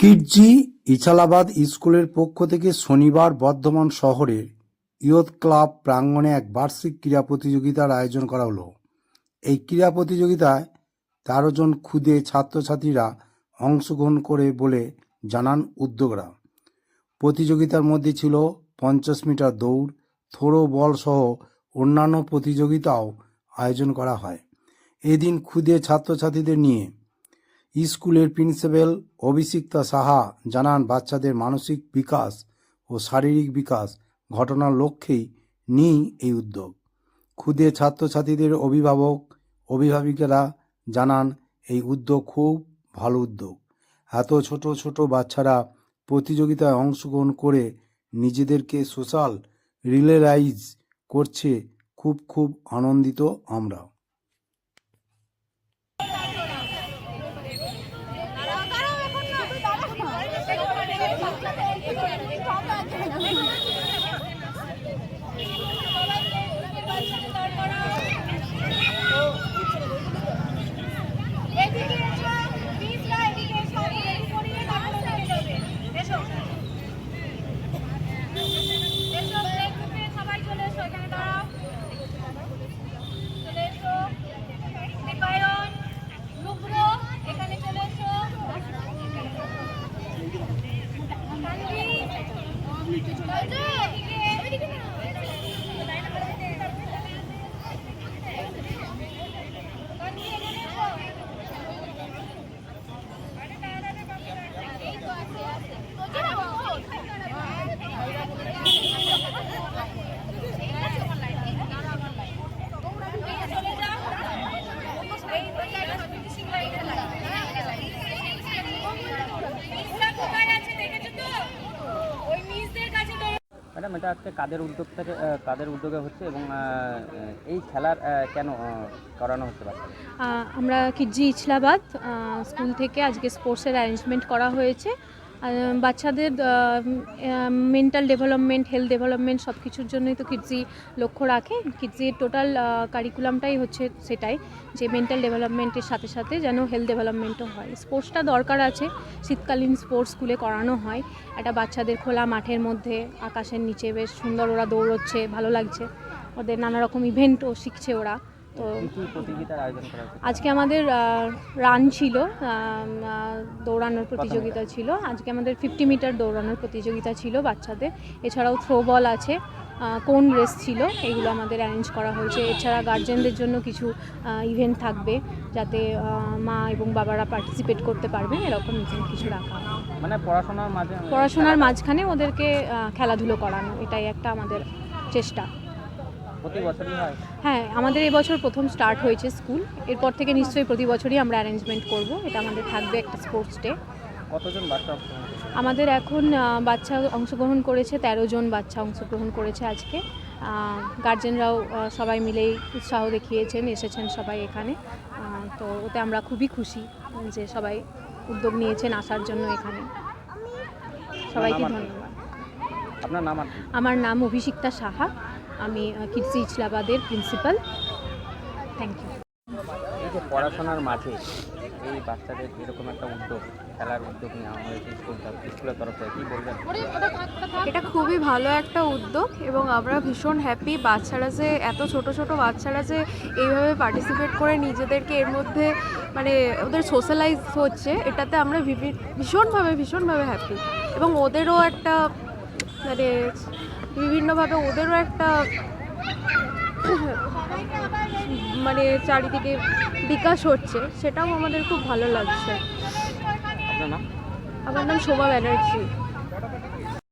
Kidzee ইছালাবাদ স্কুলের পক্ষ থেকে শনিবার বর্ধমান শহরের ইয়ুথ ক্লাব প্রাঙ্গণে এক বার্ষিক ক্রীড়া প্রতিযোগিতার আয়োজন করা হলো। এই ক্রীড়া প্রতিযোগিতায় তেরো জন ক্ষুদে ছাত্রছাত্রীরা অংশগ্রহণ করে বলে জানান উদ্যোগরা। প্রতিযোগিতার মধ্যে ছিল পঞ্চাশ মিটার দৌড়, থ্রো বল সহ অন্যান্য প্রতিযোগিতাও আয়োজন করা হয়। এদিন ক্ষুদে ছাত্রছাত্রীদের নিয়ে স্কুলের প্রিন্সিপাল অভিষিক্তা সাহা জানান, বাচ্চাদের মানসিক বিকাশ ও শারীরিক বিকাশ ঘটনার লক্ষ্যেই নিই এই উদ্যোগ। ক্ষুদে ছাত্রছাত্রীদের অভিভাবক, অভিভাবিকেরা জানান, এই উদ্যোগ খুব ভালো উদ্যোগ। এত ছোট ছোট বাচ্চারা প্রতিযোগিতায় অংশগ্রহণ করে নিজেদেরকে সোশ্যাল রিলেলাইজ করছে, খুব খুব আনন্দিত আমরা। ম্যাডাম এটা আজকে কাদের উদ্যোগ থেকে কাদের উদ্যোগে হচ্ছে এবং এই খেলার কেন করানো হচ্ছে আমরা কিজি ইছলাবাদ স্কুল থেকে আজকে স্পোর্টসের অ্যারেঞ্জমেন্ট করা হয়েছে। বাচ্চাদের মেন্টাল ডেভেলপমেন্ট হেলথ ডেভেলপমেন্ট সব কিছুর জন্যই তো কিডজি লক্ষ্য রাখে। কিডজির টোটাল কারিকুলামটাই হচ্ছে সেটাই, যে মেন্টাল ডেভেলপমেন্টের সাথে সাথে যেন হেলথ ডেভেলপমেন্টও হয়। স্পোর্টসটা দরকার আছে, শীতকালীন স্পোর্টস স্কুলে করানো হয়। একটা বাচ্চাদের খোলা মাঠের মধ্যে, আকাশের নিচে বেশ সুন্দর ওরা দৌড়চ্ছে, ভালো লাগছে। ওদের নানা রকম ইভেন্টও শিখছে ওরা। তো আজকে আমাদের রান ছিল দৌড়ানোর প্রতিযোগিতা ছিল। আজকে আমাদের ফিফটি মিটার দৌড়ানোর প্রতিযোগিতা ছিল বাচ্চাদের। এছাড়াও থ্রো বল আছে কোন রেস ছিল এগুলো আমাদের অ্যারেঞ্জ করা হয়েছে। এছাড়া গার্জেনদের জন্য কিছু ইভেন্ট থাকবে যাতে মা এবং বাবারা পার্টিসিপেট করতে পারবে এরকম কিছু রাখা মানে পড়াশোনার মাঝে পড়াশোনার মাঝখানে ওদেরকে খেলাধুলো করানো এটাই একটা আমাদের চেষ্টা। হয়? আমাদের এবছর প্রথম স্টার্ট হয়েছে স্কুল। এরপর থেকে নিশ্চয়ই প্রতি বছরই আমরা অ্যারেঞ্জমেন্ট করব। এটা আমাদের থাকবে একটা স্পোর্টস ডে কতজন বাচ্চা আমাদের এখন বাচ্চা অংশগ্রহণ করেছে তেরো জন বাচ্চা অংশগ্রহণ করেছে আজকে। গার্জেনরাও সবাই মিলেই উৎসাহ দেখিয়েছেন এসেছেন সবাই এখানে। তো ওতে আমরা খুবই খুশি যে সবাই উদ্যোগ নিয়েছেন আসার জন্য এখানে। সবাইকে? ধন্যবাদ। আপনার নাম আমার নাম অভিষিক্তা সাহা। আমি কিডসি ইছলাবাদের প্রিন্সিপাল থ্যাংক ইউ এই যে পড়াশোনার মাঝে এই বাচ্চাদের এরকম একটা উদ্যোগ খেলার উদ্যোগ নেওয়া হয়েছে স্কুল স্কুলের তরফ থেকে কী বলবেন? এটা খুবই ভালো একটা উদ্যোগ এবং আমরা ভীষণ হ্যাপি বাচ্চারা যে এত ছোট ছোট বাচ্চারা যে এইভাবে পার্টিসিপেট করে নিজেদেরকে এর মধ্যে মানে ওদের সোশ্যালাইজ হচ্ছে এটাতে আমরা ভীষণভাবে ভীষণভাবে হ্যাপি এবং ওদেরও একটা মানে বিভিন্নভাবে ওদেরও একটা মানে চারিদিকে বিকাশ হচ্ছে সেটাও আমাদের খুব ভালো লাগছে। আমার নাম শোভা ব্যানার্জি।